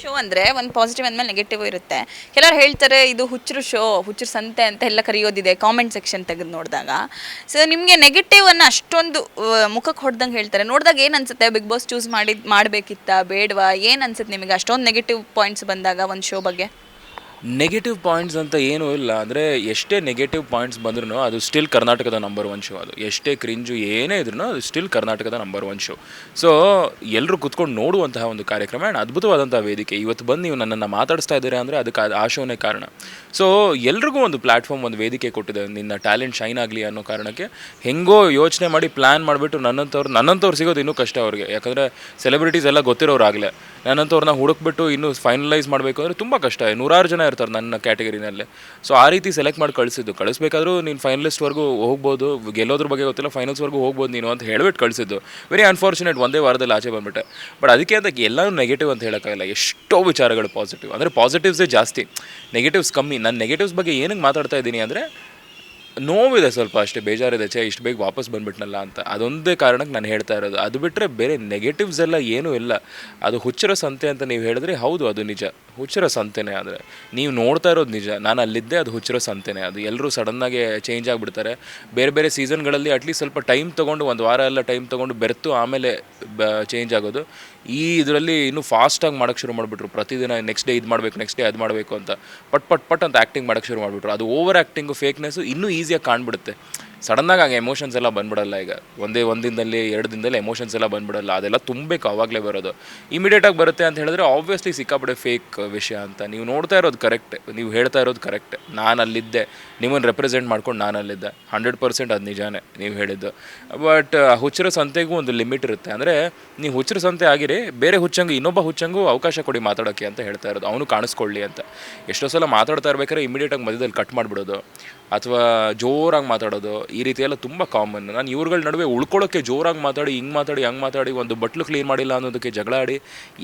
Show ಅಂದರೆ ಒಂದು positive ಅಂದಮೇಲೆ ನೆಗೆಟಿವ್ ಇರುತ್ತೆ. ಕೆಲವರು ಹೇಳ್ತಾರೆ, ಇದು ಹುಚ್ಚರು ಶೋ ಹುಚ್ಚರು ಸಂತೆ ಅಂತ ಎಲ್ಲ ಕರೆಯೋದಿದೆ ಕಾಮೆಂಟ್ ಸೆಕ್ಷನ್ ತೆಗೆದು ನೋಡಿದಾಗ. ಸೊ ನಿಮಗೆ ನೆಗೆಟಿವನ್ನು ಅಷ್ಟೊಂದು ಮುಖಕ್ಕೆ ಹೊಡೆದಂಗೆ ಹೇಳ್ತಾರೆ. ನೋಡಿದಾಗ ಏನು ಅನ್ಸುತ್ತೆ? ಬಿಗ್ ಬಾಸ್ ಚೂಸ್ ಮಾಡಿ ಮಾಡಬೇಕಿತ್ತಾ, ಬೇಡವಾ? ಏನು ಅನ್ಸುತ್ತೆ ನಿಮಗೆ? ಅಷ್ಟೊಂದು ನೆಗೆಟಿವ್ ಪಾಯಿಂಟ್ಸ್ ಬಂದಾಗ ಒಂದು ಶೋ ಬಗ್ಗೆ? ನೆಗೆಟಿವ್ ಪಾಯಿಂಟ್ಸ್ ಅಂತ ಏನೂ ಇಲ್ಲ, ಅಂದರೆ ಎಷ್ಟೇ ನೆಗೆಟಿವ್ ಪಾಯಿಂಟ್ಸ್ ಬಂದ್ರೂ ಅದು ಸ್ಟಿಲ್ ಕರ್ನಾಟಕದ ನಂಬರ್ ಒನ್ ಶೋ ಅದು. ಎಷ್ಟೇ ಕ್ರಿಂಜು ಏನೇ ಇದ್ರೂ ಅದು ಸ್ಟಿಲ್ ಕರ್ನಾಟಕದ ನಂಬರ್ ಒನ್ ಶೋ ಸೊ ಎಲ್ಲರೂ ಕುತ್ಕೊಂಡು ನೋಡುವಂತಹ ಒಂದು ಕಾರ್ಯಕ್ರಮ ಆ್ಯಂಡ್ ಅದ್ಭುತವಾದಂಥ ವೇದಿಕೆ. ಇವತ್ತು ಬಂದು ನೀವು ನನ್ನನ್ನು ಮಾತಾಡಿಸ್ತಾ ಇದ್ದೀರಾ ಅಂದರೆ ಅದಕ್ಕೆ ಆ- ಶೋನೇ ಕಾರಣ. ಸೊ ಎಲ್ರಿಗೂ ಒಂದು ಪ್ಲ್ಯಾಟ್ಫಾರ್ಮ್ ಒಂದು ವೇದಿಕೆ ಕೊಟ್ಟಿದೆ. ನಿನ್ನ ಟ್ಯಾಲೆಂಟ್ ಶೈನ್ ಆಗಲಿ ಅನ್ನೋ ಕಾರಣಕ್ಕೆ ಹೆಂಗೋ ಯೋಚನೆ ಮಾಡಿ ಪ್ಲ್ಯಾನ್ ಮಾಡಿಬಿಟ್ಟು ನನ್ನಂಥವ್ರು ನನ್ನಂಥವ್ರು ಸಿಗೋದು ಇನ್ನೂ ಕಷ್ಟ ಅವ್ರಿಗೆ. ಯಾಕಂದರೆ ಸೆಲೆಬ್ರಿಟೀಸ್ ಎಲ್ಲ ಗೊತ್ತಿರೋರಾಗಲೇ ನನ್ನಂಥವ್ರನ್ನ ಹುಡುಕ್ಬಿಟ್ಟು ಇನ್ನೂ ಫೈನಲೈಸ್ ಮಾಡಬೇಕು ಅಂದರೆ ತುಂಬ ಕಷ್ಟ. ನೂರಾರು ಜನ ಇರ್ತಾರೆ ನನ್ನ ಕ್ಯಾಟಗರಿನಲ್ಲಿ. ಸೊ ಆ ರೀತಿ ಸೆಲೆಕ್ಟ್ ಮಾಡಿ ಕಳಿಸಿದ್ದು. ಕಳಿಸ್ಬೇಕಾದ್ರೂ ನೀನು ಫೈನಲಿಸ್ಟ್ವರೆಗೂ ಹೋಗ್ಬೋದು. ಗೆಲ್ಲೋದ್ರ ಬಗ್ಗೆ ಗೊತ್ತಿಲ್ಲ ಫೈನಲ್ಸ್ವರೆಗೂ ಹೋಗ್ಬೋದು ನೀನು ಅಂತ ಹೇಳ್ಬಿಟ್ಟು ಕಳಿಸಿದ್ದು. ವೆರಿ ಅನ್ಫಾರ್ಚುನೇಟ್ ಒಂದೇ ವಾರದಲ್ಲಿ ಆಚೆ ಬಂದ್ಬಿಟ್ಟೆ. ಬಟ್ ಅದಕ್ಕೆ ಅಂತ ಎಲ್ಲನೂ ನೆಗೆಟಿವ್ ಅಂತ ಹೇಳೋಕ್ಕಾಗಲ್ಲ. ಎಷ್ಟೋ ವಿಚಾರಗಳು ಪಾಸಿಟಿವ್ ಅಂದರೆ ಪಾಸಿಟಿವ್ಸೇ ಜಾಸ್ತಿ. ನೆಗೆಟಿವ್ಸ್ ಕಮ್ಮಿ. ನಾನು ನೆಗೆಟಿವ್ಸ್ ಬಗ್ಗೆ ಏನಕ್ಕೆ ಮಾತಾಡ್ತಾ ಇದ್ದೀನಿ ಅಂದರೆ ನೋವಿದೆ ಸ್ವಲ್ಪ ಅಷ್ಟೇ, ಬೇಜಾರಿದೆ, ಛೇ, ಇಷ್ಟು ಬೇಗ ವಾಪಸ್ ಬಂದ್ಬಿಟ್ನಲ್ಲ ಅಂತ. ಅದೊಂದೇ ಕಾರಣಕ್ಕೆ ನಾನು ಹೇಳ್ತಾ ಇರೋದು. ಅದು ಬಿಟ್ಟರೆ ಬೇರೆ ನೆಗೆಟಿವ್ಸ್ ಎಲ್ಲ ಏನೂ ಇಲ್ಲ. ಅದು ಹುಚ್ಚರ ಸಂತೆ ಅಂತ ನೀವು ಹೇಳಿದ್ರೆ ಹೌದು, ಅದು ನಿಜ. ಹುಚ್ಚರ ಸಂತೆನೇ ಆದರೆ. ನೀವು ನೋಡ್ತಾ ಇರೋದು ನಿಜ. ನಾನು ಅಲ್ಲಿದ್ದೆ, ಅದು ಹುಚ್ಚರ ಸಂತೆನೇ. ಅದು ಎಲ್ಲರೂ ಸಡನ್ನಾಗಿ ಚೇಂಜ್ ಆಗಿಬಿಡ್ತಾರೆ. ಬೇರೆ ಬೇರೆ ಸೀಸನ್ಗಳಲ್ಲಿ ಅಟ್ಲೀಸ್ಟ್ ಸ್ವಲ್ಪ ಟೈಮ್ ತೊಗೊಂಡು, ಒಂದು ವಾರ ಎಲ್ಲ ಟೈಮ್ ತೊಗೊಂಡು ಬೆರೆತು, ಆಮೇಲೆ ಚೇಂಜ್ ಆಗೋದು. ಈ ಇದರಲ್ಲಿ ಇನ್ನೂ ಫಾಸ್ಟಾಗಿ ಮಾಡೋಕ್ಕೆ ಶುರು ಮಾಡಿಬಿಟ್ರು. ಪ್ರತಿದಿನ ನೆಕ್ಸ್ಟ್ ಡೇ ಇದು ಮಾಡಬೇಕು ನೆಕ್ಸ್ಟ್ ಡೇ ಅದು ಮಾಡಬೇಕು ಅಂತ. ಪಟ್ ಪಟ್ ಪಟ್ ಅಂತ ಆ್ಯಕ್ಟಿಂಗ್ ಮಾಡೋಕ್ಕೆ ಶುರು ಮಾಡಿಬಿಟ್ರು. ಅದು ಓವರ್ ಆ್ಯಕ್ಟಿಂಗು ಫೇಕ್ನೆಸ್ಸು ಇನ್ನೂ ಈಸಿಯಾಗಿ ಕಾಣ್ಬಿಡುತ್ತೆ. ಸಡನ್ನಾಗಿ ಹಂಗೆ ಎಮೋಷನ್ಸ್ ಎಲ್ಲ ಬಂದ್ಬಿಡಲ್ಲ ಈಗ. ಒಂದೇ ಒಂದು ಎರಡು ದಿನದಲ್ಲಿ ಎಮೋಷನ್ಸ್ ಎಲ್ಲ ಬಂದ್ಬಿಡಲ್ಲ. ಅದೆಲ್ಲ ತುಂಬಬೇಕು ಆವಾಗಲೇ ಬರೋದು. ಇಮಿಡಿಯೇಟಾಗಿ ಬರುತ್ತೆ ಅಂತ ಹೇಳಿದ್ರೆ ಆಬ್ವಿಯಸ್ಲಿ ಸಿಕ್ಕಾಪಡೆ ಫೇಕ್ ವಿಷಯ ಅಂತ. ನೀವು ನೋಡ್ತಾ ಇರೋದು ಕರೆಕ್ಟ್ ನೀವು ಹೇಳ್ತಾ ಇರೋದು ಕರೆಕ್ಟ್ ನಾನು ಅಲ್ಲಿದ್ದೆ ನಿಮ್ಮನ್ನು ರೆಪ್ರೆಸೆಂಟ್ ಮಾಡ್ಕೊಂಡು ನಾನು ಅಲ್ಲಿದ್ದೆ ಹಂಡ್ರೆಡ್ ಪರ್ಸೆಂಟ್ ಅದು ನಿಜಾನೇ ನೀವು ಹೇಳಿದ್ದು. ಬಟ್ ಹುಚ್ಚರ ಸಂತೆಗೂ ಒಂದು ಲಿಮಿಟ್ ಇರುತ್ತೆ. ಅಂದರೆ ನೀವು ಹುಚ್ಚರ ಸಂತೆ ಆಗಿರಿ, ಬೇರೆ ಹುಚ್ಚಂಗು, ಇನ್ನೊಬ್ಬ ಹುಚ್ಚಂಗೂ ಅವಕಾಶ ಕೊಡಿ ಮಾತಾಡೋಕ್ಕೆ ಅಂತ ಹೇಳ್ತಾ ಇರೋದು. ಅವನು ಕಾಣಿಸ್ಕೊಳ್ಳಿ ಅಂತ. ಎಷ್ಟೋ ಸಲ ಮಾತಾಡ್ತಾ ಇರ್ಬೇಕಾದ್ರೆ ಇಮಿಡಿಯೇಟಾಗಿ ಮಧ್ಯದಲ್ಲಿ ಕಟ್ ಮಾಡಿಬಿಡೋದು. ಅಥವಾ ಜೋರಾಗಿ ಮಾತಾಡೋದು, ಈ ರೀತಿ ಎಲ್ಲ ತುಂಬ ಕಾಮನ್ ನಾನು ಇವ್ರುಗಳ ನಡುವೆ ಉಳ್ಕೊಳ್ಳೋಕ್ಕೆ ಜೋರಾಗಿ ಮಾತಾಡಿ, ಹಿಂಗೆ ಮಾತಾಡಿ, ಹಂಗೆ ಮಾತಾಡಿ, ಒಂದು ಬಟ್ಲು ಕ್ಲೀನ್ ಮಾಡಿಲ್ಲ ಅನ್ನೋದಕ್ಕೆ ಜಗಳ ಆಡಿ,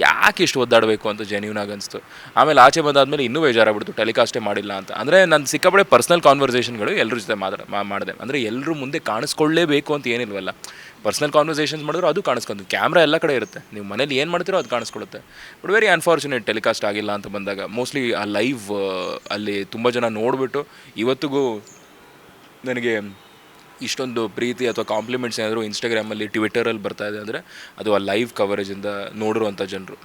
ಯಾಕೆ ಇಷ್ಟು ಒದ್ದಾಡಬೇಕು ಅಂತ ಜೆನ್ಯೂನ್ ಆಗಿ ಅನಿಸ್ತು. ಆಮೇಲೆ ಆಚೆ ಬಂದಾದಮೇಲೆ ಇನ್ನೂ ಬೇಜಾರಾಗ್ಬಿಡ್ತು ಟೆಲಿಕಾಸ್ಟೇ ಮಾಡಿಲ್ಲ ಅಂತ. ಅಂದರೆ ನಾನು ಸಿಕ್ಕಾಪಡೆ ಪರ್ಸ್ನಲ್ ಕಾನ್ವರ್ಸೇಷನ್ಗಳು ಎಲ್ಲರ ಜೊತೆ ಮಾತಾಡ ಮಾಡಿದೆ. ಅಂದರೆ ಎಲ್ಲರೂ ಮುಂದೆ ಕಾಣಿಸ್ಕೊಳ್ಳೇಬೇಕು ಅಂತ ಏನಿಲ್ವಲ್ಲ. ಪರ್ಸ್ನಲ್ ಕಾನ್ವರ್ಸೇಷನ್ಸ್ ಮಾಡಿದ್ರು ಅದು ಕಾಣಿಸ್ಕೊಂತು. ಕ್ಯಾಮ್ರಾ ಎಲ್ಲ ಕಡೆ ಇರುತ್ತೆ. ನೀವು ಮನೇಲಿ ಏನು ಮಾಡ್ತೀರೋ ಅದು ಕಾಣಿಸ್ಕೊಳ್ಳುತ್ತೆ. ಬಟ್ ವೆರಿ ಅನ್ಫಾರ್ಚುನೇಟ್ ಟೆಲಿಕಾಸ್ಟ್ ಆಗಿಲ್ಲ ಅಂತ ಬಂದಾಗ. ಮೋಸ್ಟ್ಲಿ ಆ ಲೈವ್ ಅಲ್ಲಿ ತುಂಬ ಜನ ನೋಡಿಬಿಟ್ಟು ಇವತ್ತಿಗೂ ನನಗೆ ಇಷ್ಟೊಂದು ಪ್ರೀತಿ ಅಥವಾ ಕಾಂಪ್ಲಿಮೆಂಟ್ಸ್ ಏನಾದರೂ ಇನ್ಸ್ಟಾಗ್ರಾಮಲ್ಲಿ ಟ್ವಿಟರಲ್ಲಿ ಬರ್ತಾ ಇದೆ ಅಂದರೆ ಅದು ಆ ಲೈವ್ ಕವರೇಜಿಂದ ನೋಡಿರುವಂಥ ಜನರು.